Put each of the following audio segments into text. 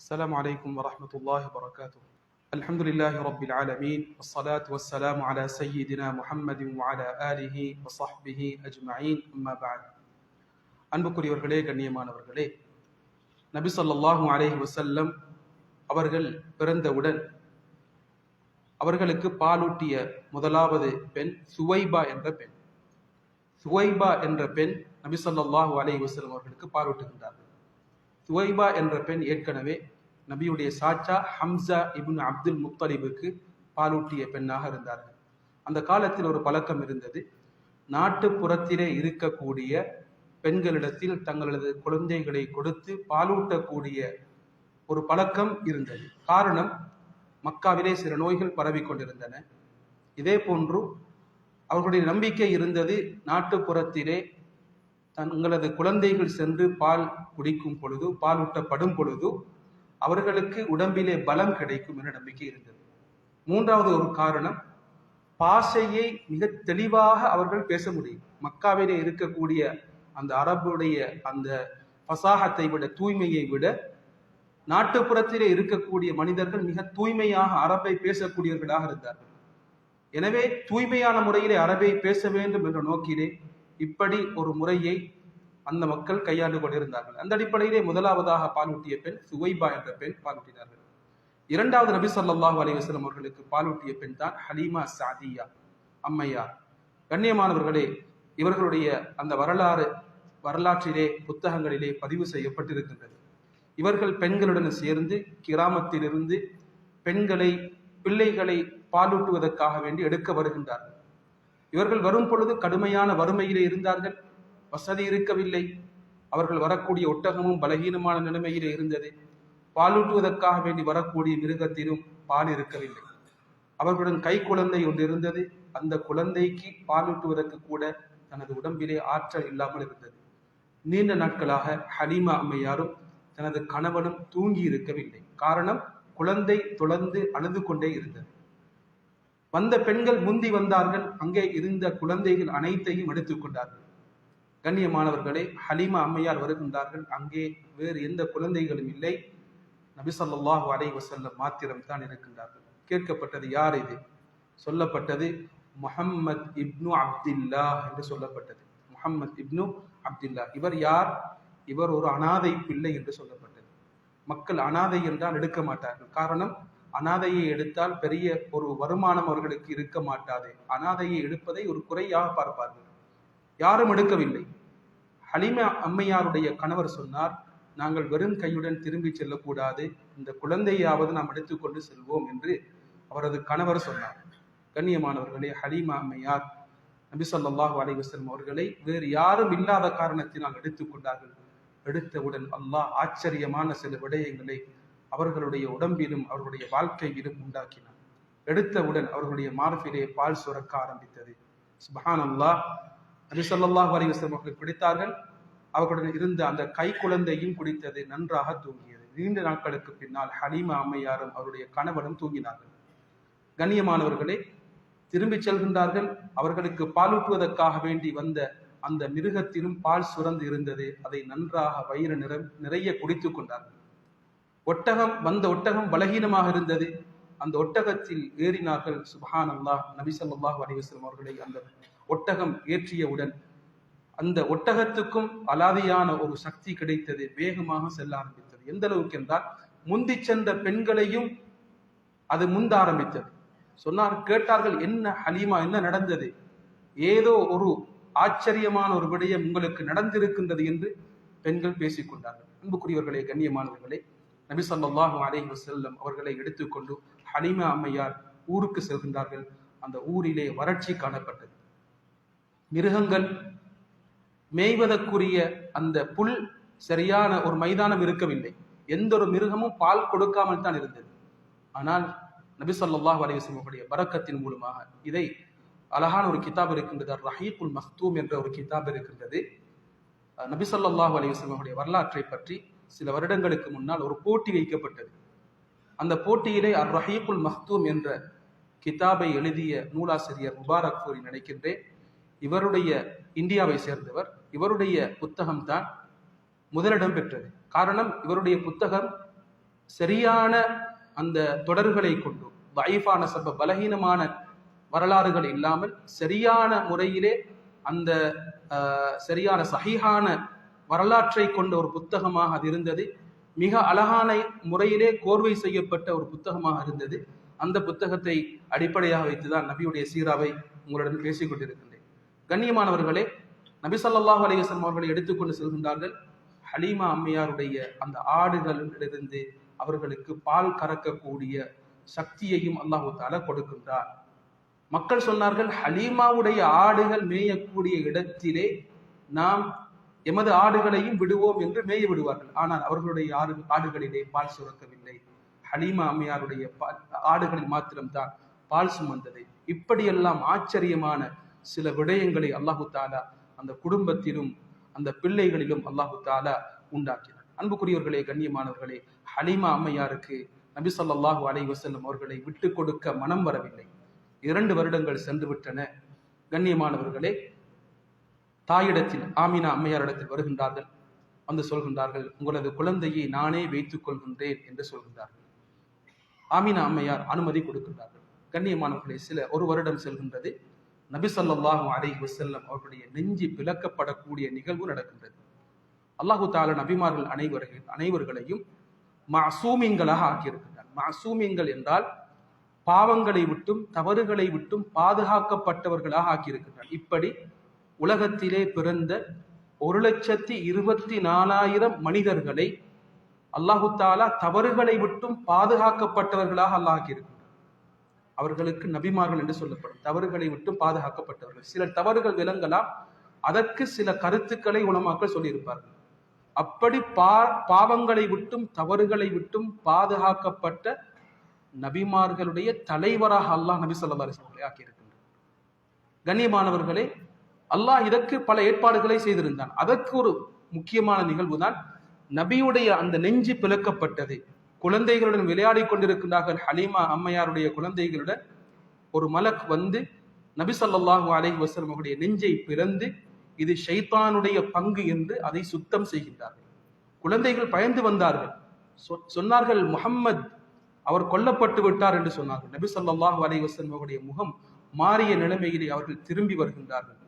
السلام عليكم ورحمة الله وبركاته الحمد لله رب العالمين والصلاة والسلام على سيدنا محمد وعلى آله وصحبه أجمعين أما بعد அன்புக்குரியவர்களே கண்ணியமானவர்களே நபி ஸல்லல்லாஹு அலைஹி வஸல்லம் அவர்கள் பிறந்தவுடன் அவர்களுக்கு பாலூட்டிய முதலாவது பெண் சுவைபா என்ற பெண் சுவைபா என்ற பெண் நபி ஸல்லல்லாஹு அலைஹி வஸல்லம் அவர்களுக்கு பாலூட்டுகின்றார்கள் சுவைபா என்ற பெண் ஏற்கனவே நபியுடைய சாச்சா ஹம்சா இபின் அப்துல் முத்தலிபுக்கு பாலூட்டிய பெண்ணாக இருந்தார்கள். அந்த காலத்தில் ஒரு பழக்கம் இருந்தது. நாட்டுப்புறத்திலே இருக்கக்கூடிய பெண்களிடத்தில் தங்களது குழந்தைகளை கொடுத்து பாலூட்டக்கூடிய ஒரு பழக்கம் இருந்தது. காரணம் மக்காவிலே சில நோய்கள் பரவி கொண்டிருந்தன. இதே போன்று அவர்களுடைய நம்பிக்கை இருந்தது நாட்டுப்புறத்திலே தங்களது குழந்தைகள் சென்று பால் குடிக்கும் பொழுது பால் ஊட்டப்படும் பொழுது அவர்களுக்கு உடம்பிலே பலம் கிடைக்கும் என்ற நம்பிக்கை இருந்தது. மூன்றாவது ஒரு காரணம் பாஷையை மிக தெளிவாக அவர்கள் பேச முடியும். மக்காவிலே இருக்கக்கூடிய அந்த அரபுடைய அந்த பசாகத்தை விட தூய்மையை விட நாட்டுப்புறத்திலே இருக்கக்கூடிய மனிதர்கள் மிக தூய்மையாக அரபை பேசக்கூடியவர்களாக இருந்தார்கள். எனவே தூய்மையான முறையிலே அரபை பேச வேண்டும் என்ற நோக்கிலே இப்படி ஒரு முறையை அந்த மக்கள் கையாண்டு கொண்டிருந்தார்கள். அந்த அடிப்படையிலே முதலாவதாக பாலூட்டிய பெண் சுவைபா என்ற பெண் பாலூட்டினார்கள் இரண்டாவது நபி ஸல்லல்லாஹு அலிவசலம் அவர்களுக்கு பாலூட்டிய பெண் தான் ஹலீமா சாதியா அம்மையார். கண்ணியமானவர்களே இவர்களுடைய அந்த வரலாறு வரலாற்றிலே புத்தகங்களிலே பதிவு செய்யப்பட்டிருக்கின்றது. இவர்கள் பெண்களுடன் சேர்ந்து கிராமத்திலிருந்து பெண்களை பிள்ளைகளை பாலூட்டுவதற்காக வேண்டி எடுக்க வருகின்றார்கள். இவர்கள் வரும் பொழுது கடுமையான வறுமையிலே இருந்தார்கள். வசதி இருக்கவில்லை. அவர்கள் வரக்கூடிய ஒட்டகமும் பலகீனமான நிலைமையில் இருந்தது. பாலூட்டுவதற்காக வேண்டி வரக்கூடிய மிருகத்திலும் பால் இருக்கவில்லை. அவர்களுடன் கை குழந்தை ஒன்று இருந்தது. அந்த குழந்தைக்கு பாலூட்டுவதற்கு கூட தனது உடம்பிலே ஆற்றல் இல்லாமல் இருந்தது. நீண்ட நாட்களாக ஹலீமா அம்மையாரும் தனது கணவனும் தூங்கி இருக்கவில்லை. காரணம் குழந்தை தொடர்ந்து அழுது கொண்டே இருந்தது. வந்த பெண்கள் முந்தி வந்தார்கள். அங்கே இருந்த குழந்தைகள் அனைத்தையும் எடுத்துக்கொண்டார்கள் கண்ணியமானவர்களே ஹலீமா அம்மையார் வருகின்றார்கள். அங்கே வேறு எந்த குழந்தைகளும் இல்லை. நபி ஸல்லல்லாஹு அலைஹி வஸல்லம் மாத்திரம் தான் இருக்கின்றார்கள். கேட்கப்பட்டது யார் இது? சொல்லப்பட்டது முஹம்மத் இப்னு அப்துல்லா என்று சொல்லப்பட்டது. முஹம்மத் இப்னு அப்துல்லா இவர் யார்? இவர் ஒரு அனாதை பிள்ளை என்று சொல்லப்பட்டது. மக்கள் அனாதை என்றால் எடுக்க மாட்டார்கள். காரணம் அனாதையை எடுத்தால் பெரிய ஒரு வருமானம் அவர்களுக்கு இருக்க மாட்டாது. அனாதையை எடுப்பதை ஒரு குறையாக பார்ப்பார்கள். யாரும் எடுக்கவில்லை. ஹலிமா அம்மையாருடைய கணவர் சொன்னார் நாங்கள் வெறும் கையுடன் திரும்பி செல்லக்கூடாது. இந்த குழந்தையாவது நாம் எடுத்துக்கொண்டு செல்வோம் என்று அவரது கணவர் சொன்னார். கண்ணியமானவர்களே ஹலீமா அம்மையார் நபி ஸல்லல்லாஹு அலைஹி அவர்களை வேறு யாரும் இல்லாத காரணத்தினால் எடுத்துக்கொண்டார்கள். எடுத்தவுடன் அல்லாஹ் ஆச்சரியமான சில விடயங்களை அவர்களுடைய உடம்பிலும் அவர்களுடைய வாழ்க்கையிலும் உண்டாக்கினார் எடுத்தவுடன் அவர்களுடைய மார்பிலே பால் சுரக்க ஆரம்பித்தது. சுபஹான் அல்லாஹ் நபி ஸல்லல்லாஹு அவர்கள் குடித்தார்கள். அவர்களுடன் இருந்த அந்த கை குழந்தையும் குடித்தது நன்றாக தூங்கியது. நீண்ட நாட்களுக்கு பின்னால் ஹலீமா அம்மையாரும் அவருடைய கணவனும் தூங்கினார்கள். கண்ணியமானவர்களே திரும்பி செல்கின்றார்கள். அவர்களுக்கு பாலூட்டுவதற்காக வேண்டி வந்த அந்த மிருகத்திலும் பால் சுரந்து இருந்தது. அதை நன்றாக வயிறு நிற நிறைய குடித்து கொண்டார்கள். ஒட்டகம் வந்த ஒட்டகம் பலகீனமாக இருந்தது. அந்த ஒட்டகத்தில் ஏறினார்கள். சுபஹான் அல்லாஹ் நபி ஸல்லல்லாஹு அவர்களை அந்த ஒட்டகம் ஏற்றியவுடன் அந்த ஒட்டகத்துக்கும் அலாதியான ஒரு சக்தி கிடைத்தது வேகமாக செல்ல ஆரம்பித்தது. எந்த அளவுக்கு என்றால் முந்தி சென்ற பெண்களையும் அது முந்த ஆரம்பித்தது. சொன்னார் கேட்டார்கள் என்ன ஹலீமா என்ன நடந்தது? ஏதோ ஒரு ஆச்சரியமான ஒரு விடயம் உங்களுக்கு நடந்திருக்கின்றது என்று பெண்கள் பேசிக்கொண்டார்கள். அன்புக்குரியவர்களே கண்ணியமானவர்களே நபி சொல்லாஹு அலைஹி வஸல்லம் அவர்களை எடுத்துக்கொண்டு ஹலீமா அம்மையார் ஊருக்கு செல்கின்றார்கள். அந்த ஊரிலே வறட்சி காணப்பட்டது. மிருகங்கள் மேய்வதற்குரிய அந்த புல் சரியான ஒரு மைதானம் இருக்கவில்லை. எந்த ஒரு மிருகமும் பால் கொடுக்காமல் தான் இருந்தது. ஆனால் நபி சொல்லாஹ் அலைஹி பரக்கத்தின் மூலமாக இதை அழகான ஒரு கிதாப் இருக்கின்றது. ரஹீபுல் மஹ்தூம் என்ற ஒரு கிதாப் இருக்கின்றது. நபி சொல்லாஹ் அலைஹி வரலாற்றை பற்றி சில வருடங்களுக்கு முன்னால் ஒரு போட்டி வைக்கப்பட்டது. அந்த போட்டியிலே அர் ரஹீக்குல் மஹ்தூம் என்ற கிதாபை எழுதிய நூலாசிரியர் முபாரக் கூறி நினைக்கின்றேன். இவருடைய இந்தியாவை சேர்ந்தவர் இவருடைய புத்தகம் தான் முதலிடம் பெற்றது. காரணம் இவருடைய புத்தகம் சரியான அந்த தொடர்களை கொண்டு வைஃபான சப பலகீனமான வரலாறுகள் இல்லாமல் சரியான முறையிலே அந்த சரியான சகிஹான வரலாற்றை கொண்ட ஒரு புத்தகமாக அது இருந்தது. மிக அழகான முறையிலே கோர்வை செய்யப்பட்ட ஒரு புத்தகமாக இருந்தது. அந்த புத்தகத்தை அடிப்படையாக வைத்துதான் நபியுடைய சீராவை உங்களுடன் பேசிக் கண்ணியமானவர்களே நபிசல்லாஹ் ஸல்லல்லாஹு அவர்களை எடுத்துக்கொண்டு செல்கின்றார்கள். ஹலீமா அம்மையாருடைய அந்த ஆடுகளிலிருந்து அவர்களுக்கு பால் கறக்கக்கூடிய சக்தியையும் அல்லாஹு தால கொடுக்கின்றார். மக்கள் சொன்னார்கள் ஹலீமாவுடைய ஆடுகள் மேயக்கூடிய இடத்திலே நாம் எமது ஆடுகளையும் விடுவோம் என்று மேய விடுவார்கள். ஆனால் அவர்களுடைய ஆடு ஆடுகளிலே பால் சுரக்கவில்லை. ஹலீமா அம்மையாருடைய பால் ஆடுகளில் மாத்திரம்தான் பால் சுமந்தது. இப்படியெல்லாம் ஆச்சரியமான சில விடயங்களை அல்லாஹு தாலா அந்த குடும்பத்திலும் அந்த பிள்ளைகளிலும் அல்லாஹு தாலா உண்டாக்கினார் அன்புக்குரியவர்களே கண்ணியமானவர்களே ஹலீமா அம்மையாருக்கு நபி சொல்லாஹு அலைஹி அவர்களை விட்டு கொடுக்க மனம் வரவில்லை. இரண்டு வருடங்கள் சென்று விட்டன. கண்ணியமானவர்களே தாயிடத்தில் ஆமினா அம்மையாரிடத்தில் வருகின்றார்கள் வந்து சொல்கின்றார்கள் உங்களது குழந்தையை நானே வைத்துக் கொள்கின்றேன் என்று சொல்கின்றார்கள். ஆமினா அம்மையார் அனுமதி கொடுக்கின்றார்கள். கண்ணியமானவர்களே சில ஒரு வருடம் செல்கின்றது. நபிசல்லாஹு அலை வசல்லம் அவர்களுடைய நெஞ்சு பிளக்கப்படக்கூடிய நிகழ்வு நடக்கின்றது. அல்லாஹு தாலா நபிமார்கள் அனைவர்கள் அனைவர்களையும் மாசூமியங்களாக ஆக்கியிருக்கின்றார். மாசூமியங்கள் என்றால் பாவங்களை விட்டும் தவறுகளை விட்டும் பாதுகாக்கப்பட்டவர்களாக ஆக்கியிருக்கின்றார். இப்படி உலகத்திலே பிறந்த ஒரு லட்சத்தி இருபத்தி நாலாயிரம் மனிதர்களை அல்லாஹு தாலா தவறுகளை விட்டும் பாதுகாக்கப்பட்டவர்களாக அல்லாஹ் அவர்களுக்கு நபிமார்கள் என்று சொல்லப்படும். தவறுகளை விட்டும் பாதுகாக்கப்பட்டவர்கள். சில தவறுகள் விளங்கலாம். அதற்கு சில கருத்துக்களை உணமாக்கள் சொல்லியிருப்பார்கள். அப்படி பா பாவங்களை விட்டும் தவறுகளை விட்டும் பாதுகாக்கப்பட்ட நபிமார்களுடைய தலைவராக அல்லாஹ் நபி சொல்லா அலிஸ்வர்களை ஆக்கியிருக்கின்றார் கண்ணியமானவர்களே அல்லாஹ் இதற்கு பல ஏற்பாடுகளை செய்திருந்தான். அதற்கு ஒரு முக்கியமான நிகழ்வு தான் நபியுடைய அந்த நெஞ்சு பிளக்கப்பட்டது. குழந்தைகளுடன் விளையாடி கொண்டிருக்கின்றார்கள். ஹலீமா அம்மையாருடைய குழந்தைகளுடன் ஒரு மலக் வந்து நபி ஸல்லல்லாஹு அலை வஸல்லம் அவருடைய நெஞ்சை பிறந்து இது ஷைத்தானுடைய பங்கு என்று அதை சுத்தம் செய்கின்றார்கள். குழந்தைகள் பயந்து வந்தார்கள். சொ- சொன்னார்கள் முஹம்மத் அவர் கொல்லப்பட்டு விட்டார் என்று சொன்னார்கள். நபி சொல்லாஹு அலை வஸல்லம் அவருடைய முகம் மாறிய நிலைமையிலே அவர்கள் திரும்பி வருகின்றார்கள்.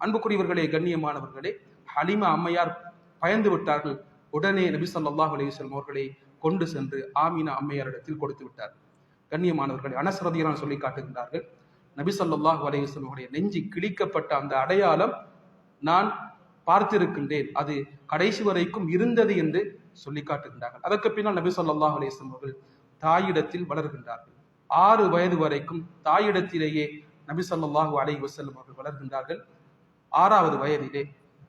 அன்புக்குரியவர்களே கண்ணியமானவர்களே ஹலிமா அம்மையார் பயந்து விட்டார்கள். உடனே நபி சொல்லாஹு அலைஹி வஸல்லம் அவர்களை கொண்டு சென்று ஆமினா அம்மையாரிடத்தில் கொடுத்து விட்டார். கண்ணியமானவர்களை அனசரதியான சொல்லி காட்டுகின்றார்கள் நபி ஸல்லல்லாஹு நெஞ்சு கிழிக்கப்பட்ட அந்த அடையாளம் நான் பார்த்திருக்கின்றேன். அது கடைசி வரைக்கும் இருந்தது என்று சொல்லி காட்டுகின்றார்கள். அதற்கு பின்னால் நபி சொல்லாஹ் அலைஹி அவர்கள் தாயிடத்தில் வளர்கின்றார்கள். ஆறு வயது வரைக்கும் தாயிடத்திலேயே நபி சொல்லாஹு அலை வசல்லம் அவர்கள் வளர்கின்றார்கள். ஆறாவது வயதிலே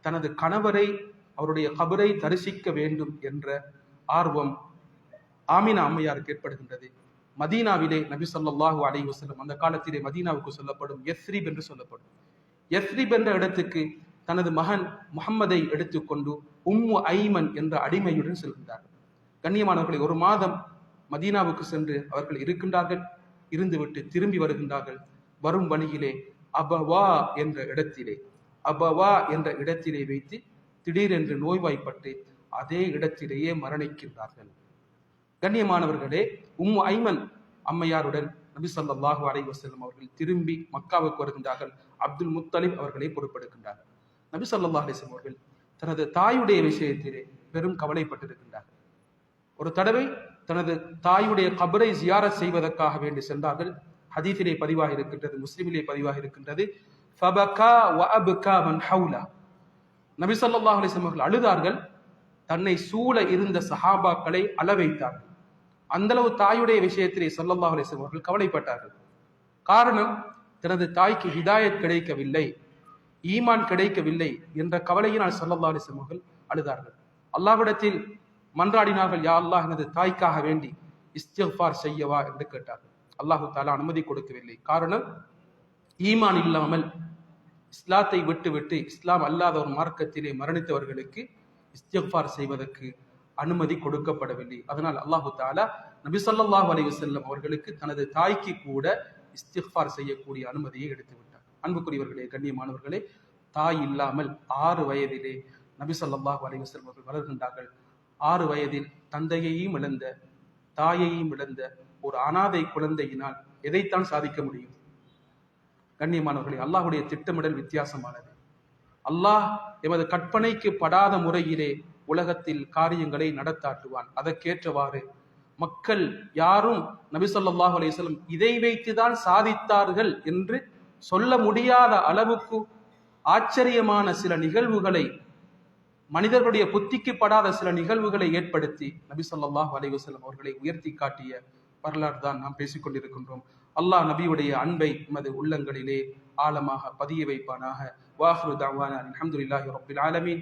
தனது கணவரை அவருடைய கபரை தரிசிக்க வேண்டும் என்ற ஆர்வம் ஆமினா அம்மையாருக்கு ஏற்படுகின்றது. மதீனாவிலே நபி சொல்லாஹு அலை வசல்லம் அந்த காலத்திலே மதீனாவுக்கு சொல்லப்படும் எஸ்ரீப் என்று சொல்லப்படும். எஸ்ரீப் என்ற இடத்துக்கு தனது மகன் முகம்மதை எடுத்துக்கொண்டு உம்மு ஐமன் என்ற அடிமையுடன் செல்கின்றார்கள். கண்ணியமானவர்களை ஒரு மாதம் மதீனாவுக்கு சென்று அவர்கள் இருக்கின்றார்கள் இருந்துவிட்டு திரும்பி வருகின்றார்கள். வரும் வழியிலே அபவா என்ற இடத்திலே அபவா என்ற இடத்திலே வைத்து திடீரென்று நோய்வாய்ப்பட்டு அதே இடத்திலேயே மரணிக்கின்றார்கள். கண்ணியமானவர்களே உம்மு ஐமன் அம்மையாருடன் நபி ஸல்லல்லாஹு அலைஹி அவர்கள் திரும்பி மக்காவுக்கு வருகின்றார்கள். அப்துல் முத்தலிப் அவர்களை பொறுப்பெடுக்கின்றார் நபி ஸல்லல்லாஹு அலிஸ்லம் அவர்கள் தனது தாயுடைய விஷயத்திலே பெரும் கவலைப்பட்டிருக்கின்றார்கள் ஒரு தடவை தனது தாயுடைய கபரை ஜியாரத் செய்வதற்காக வேண்டி சென்றார்கள். ஹதீஃபிலே பதிவாக இருக்கின்றது முஸ்லிமிலே பதிவாக இருக்கின்றது. நபி சொல்லாஹ் அலிஸ்லம் அவர்கள் அழுதார்கள். தன்னை சூழ இருந்த சஹாபாக்களை அளவைத்தார்கள் அந்தளவு தாயுடைய விஷயத்திலே ஸல்லல்லாஹு அலைஹி அவர்கள் கவலைப்பட்டார்கள். காரணம் தனது தாய்க்கு ஹிதாயத் கிடைக்கவில்லை ஈமான் கிடைக்கவில்லை என்ற கவலையினால் சொல்லல்லா அலைஹி அவர்கள் அழுதார்கள். அல்லாஹ்விடத்தில் மன்றாடினார்கள் யா அல்லாஹ் எனது தாய்க்காக வேண்டி இஸ்திஃபார் செய்யவா? என்று கேட்டார்கள். அல்லாஹு தாலா அனுமதி கொடுக்கவில்லை. காரணம் ஈமான் இல்லாமல் இஸ்லாத்தை விட்டுவிட்டு இஸ்லாம் அல்லாத ஒரு மார்க்கத்திலே மரணித்தவர்களுக்கு இஸ்திஃபார் செய்வதற்கு அனுமதி கொடுக்கப்படவில்லை அதனால் அல்லாஹு தாலா நபி சொல்லாஹ் அலி வசல்லம் அவர்களுக்கு தனது தாய்க்கு கூட இஸ்திஃபார் செய்யக்கூடிய அனுமதியை எடுத்து விட்டார். அன்புக்குரியவர்களே கண்ணியமானவர்களே தாய் இல்லாமல் ஆறு வயதிலே நபி சொல்லாஹ் அலி வசல்லம் அவர்கள் வளர்கின்றார்கள். ஆறு வயதில் தந்தையையும் இழந்த தாயையும் இழந்த ஒரு அனாதை குழந்தையினால் எதைத்தான் சாதிக்க முடியும்? கண்ணியமானவர்களே அல்லாஹுடைய திட்டமிடல் வித்தியாசமானது. அல்லாஹ் எமது கற்பனைக்கு படாத முறையிலே உலகத்தில் காரியங்களை நடத்தாட்டுவான் அதற்கேற்றவாறு மக்கள் யாரும் நபி ஸல்லல்லாஹு இதை வைத்துதான் சாதித்தார்கள் என்று சொல்ல முடியாத அளவுக்கு ஆச்சரியமான சில நிகழ்வுகளை மனிதர்களுடைய புத்திக்கு படாத சில நிகழ்வுகளை ஏற்படுத்தி நபி ஸல்லல்லாஹு அலைஹி அவர்களை உயர்த்தி காட்டிய வரலாறு தான் நாம் பேசிக்கொண்டிருக்கின்றோம் அல்லாஹ் நபியுடைய அன்பை நமது உள்ளங்களிலே ஆழமாக பதிய வைப்பானாக. வாஹ்ரு தவானா அலமதுல்லாஹி ரப்பில் ஆலமீன்.